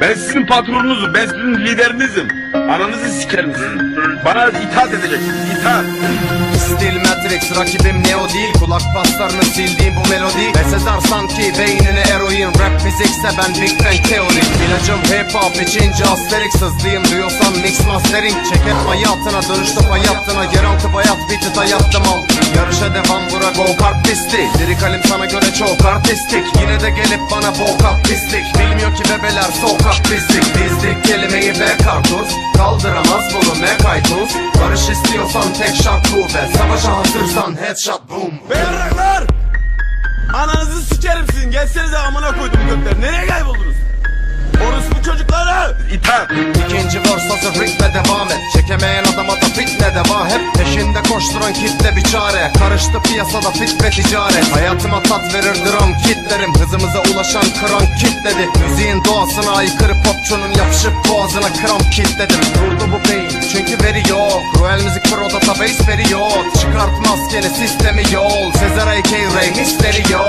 Ben sizin patronunuzum, ben sizin liderinizim. Ananızı sikerim sizin. Bana itaat edeceksiniz, itaat. Stil Matrix rakibim Neo değil Kulak paslarını sildiğim bu melodi. Ve Sezar sanki beynine eroin. Rap fizikse ben Big Bang teori İlacım hip hop içince Asterix Hızlıyım diyorsan mix mastering. Çeket hayatına dönüştüm hayatına Yeraltı bayat biti dayattım al. Yarışa devam bura go kart pisti. Lirikalim sana göre çok artistik. Yine de gelip bana bokap pislik. Bilmiyor ki bebeler sokak Bunu mekaytuz Barış istiyorsan tek şart be Savaşa hazırsan headshot boom Beyarraklar! Ananızı sikerim sizin. Gelsenize amına koydum gökler. Nereye kayboldunuz? Orospu çocukları! İtaat. İkinci verse hazır koşturan kitle bir çare. Karıştı piyasada fit ve ticaret. Hayatıma tat verir dram kitlerim. Hızımıza ulaşan kran kitledi. Müziğin doğasına aykırı popçunun Yapışıp boğazına kramp kitledim Durdu bu beyin çünkü veri yok. Cruel müzik pro database veri yok. Çıkart maskeni sistemi yol Sezer A.K. Rey misteri yok